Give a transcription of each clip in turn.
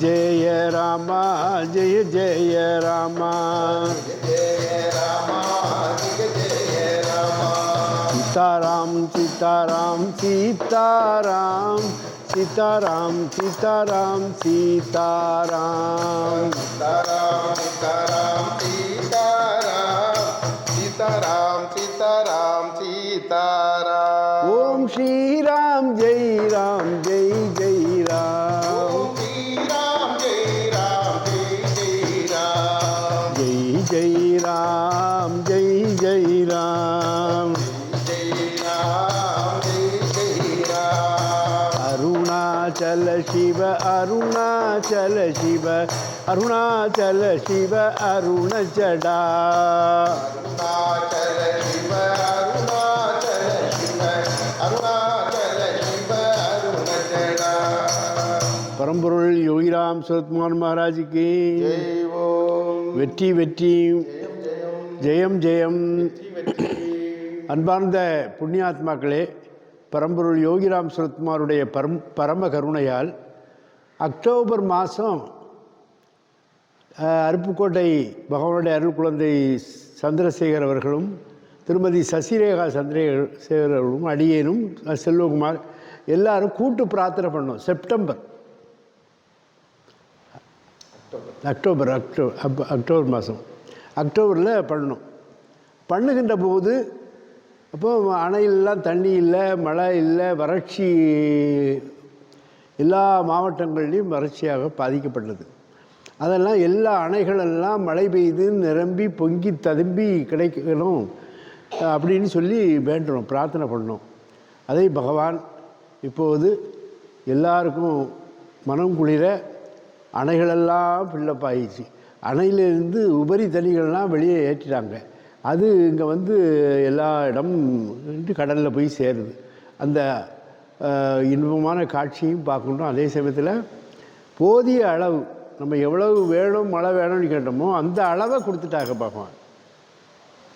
जय जय राम, जय जय राम। जय राम जय जय राम सीताराम सीताराम सीताराम सीताराम सीताराम सीताराम सीताराम सीताराम सीताराम सीताराम सीताराम सीताराम। ओम श्री राम, जय ராம் ஜெய் ஜெய் ராம் அருணாச்சல சிவ அருணாச்சல சிவ அருணாச்சல சிவ அருணச்சடா. அருணாச்சல சிவ அருணாச்சல சிவ அருணாச்சல சிவ அருணச்சடா பரம்பொருள் யோகிராம் சுரத்குமார் மகாராஜுக்கு வெற்றி வெற்றி. ஜெயம் ஜெயம். அன்பார்ந்த புண்ணியாத்மாக்களே பரம்பொருள் யோகிராம் சுரத்குமாருடைய பரம் பரம கருணையால் அக்டோபர் மாதம் அருப்புக்கோட்டை பகவானுடைய அருள் குழந்தை சந்திரசேகர் அவர்களும் திருமதி சசிரேகா சந்திரசேகர் அவர்களும் அடியேனும் செல்வகுமார் எல்லாரும் கூட்டு பிரார்த்தனை பண்ணோம். September. October. October of October மாதம் அக்டோபரில் பண்ணணும். பண்ணுகின்ற போது அப்போ அணையிலெலாம் தண்ணி இல்லை மழை இல்லை வறட்சி எல்லா மாவட்டங்கள்லேயும் வறட்சியாக பாதிக்கப்பட்டது. அதெல்லாம் எல்லா அணைகளெல்லாம் மழை பெய்து நிரம்பி பொங்கி ததும்பி கிடைக்கணும் அப்படின்னு சொல்லி வேண்டுறோம் பிரார்த்தனை பண்ணோம். அதை பகவான் இப்போது எல்லாருக்கும் மனம் குளிர அணைகளெல்லாம் ஃபில்லப் ஆயிடுச்சு. அணையிலிருந்து உபரி தண்ணிகள்லாம் வெளியே ஏற்றிட்டாங்க. அது இங்கே வந்து எல்லா இடமும் கடலில் போய் சேருது. அந்த இன்பமான காட்சியும் பார்க்கணும் அதே சமயத்தில் போதிய அளவு நம்ம எவ்வளவு வேணும் மழை வேணும்னு கேட்டோமோ அந்த அளவை கொடுத்துட்டாங்க பகவான்.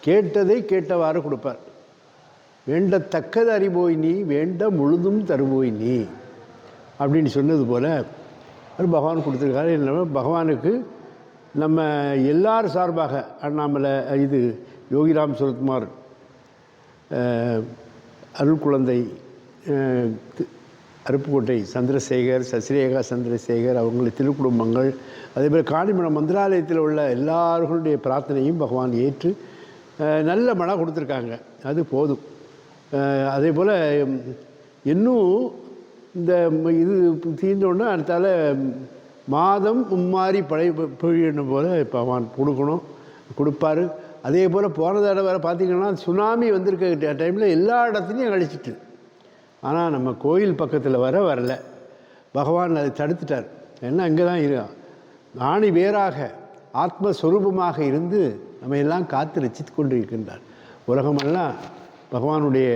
கேட்டதை கேட்டவாறு கொடுப்பார். வேண்டத்தக்கது அறிபோய் நீ வேண்ட முழுதும் தருபோய் நீ அப்படின்னு சொன்னது போல் அது பகவான் கொடுத்துருக்காரு. என்ன பகவானுக்கு நம்ம எல்லார் சார்பாக அண்ணாமலை இது யோகிராம் சுரத்குமார் அருள் குழந்தை அருப்புக்கோட்டை சந்திரசேகர் சசிரேகா சந்திரசேகர் அவங்களுடைய திருக்குடும்பங்கள் அதேபோல் காணிமணம் மந்திராலயத்தில் உள்ள எல்லார்களுடைய பிரார்த்தனையும் பகவான் ஏற்று நல்ல மழை கொடுத்துருக்காங்க. அது போதும். அதே போல் இன்னும் இந்த இது தீர்ந்தோடனே அடுத்தால மாதம் மும்மாறி பழைய பொழியணும் போல் பகவான் கொடுக்கணும் கொடுப்பாரு. அதே போல் போன தடவை வேறு பார்த்திங்கன்னா சுனாமி வந்திருக்க டைமில் எல்லா இடத்துலையும் அழிச்சிட்டு. ஆனால் நம்ம கோயில் பக்கத்தில் வர வரல. பகவான் அதை தடுத்துட்டார். ஏன்னா அங்கே தான் இருக்கான் ஆணி வேறாக ஆத்மஸ்வரூபமாக இருந்து நம்ம எல்லாம் காத்து ரசித்து கொண்டு இருக்கின்றார் உலகமெல்லாம் பகவானுடைய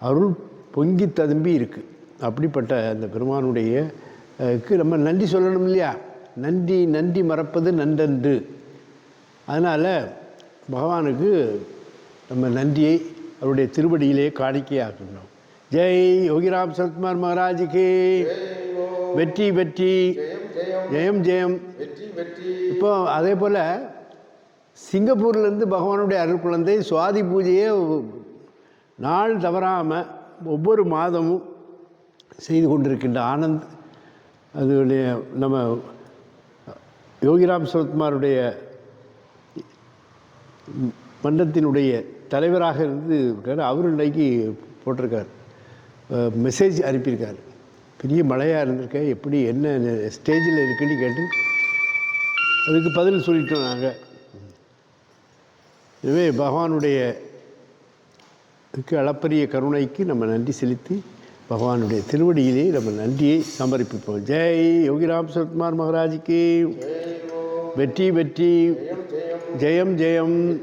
அருள் பொங்கி ததும்பி இருக்குது அப்படிப்பட்ட அந்த பெருமானுடைய நம்ம நன்றி சொல்லணும் இல்லையா? நன்றி நன்றி மறப்பது நன்றன்று. அதனால் பகவானுக்கு நம்ம நன்றியை அவருடைய திருவடியிலே காணிக்கையாக்கணும் ஜெய் யோகிராம் சரத்குமார் மகாராஜுக்கு வெற்றி வெற்றி. ஜெயம் ஜெயம். இப்போ அதே போல் சிங்கப்பூர்லேருந்து பகவானுடைய அருள் குழந்தை சுவாதி பூஜையை நாள் தவறாமல் ஒவ்வொரு மாதமும் செய்து கொண்டிருக்கின்ற ஆனந்த் அதுடைய நம்ம யோகிராம் சரத்குமாருடைய மன்றத்தினுடைய தலைவராக இருந்து இருக்கார். அவர் இன்றைக்கு போட்டிருக்கார். மெசேஜ் அனுப்பியிருக்கார். பெரிய மழையாக இருந்திருக்க எப்படி என்ன ஸ்டேஜில் இருக்குன்னு கேட்டு அதுக்கு பதில் சொல்லிட்டோம் நாங்கள் எனவே பகவானுடைய அளப்பரிய கருணைக்கு நம்ம நன்றி செலுத்தி பகவானுடைய திருவடியிலே நம்ம நன்றியை சமர்ப்பிப்போம். ஜெய் யோகிராம் சரத்குமார் மகாராஜுக்கு. வெற்றி வெற்றி. ஜெயம் ஜெயம்.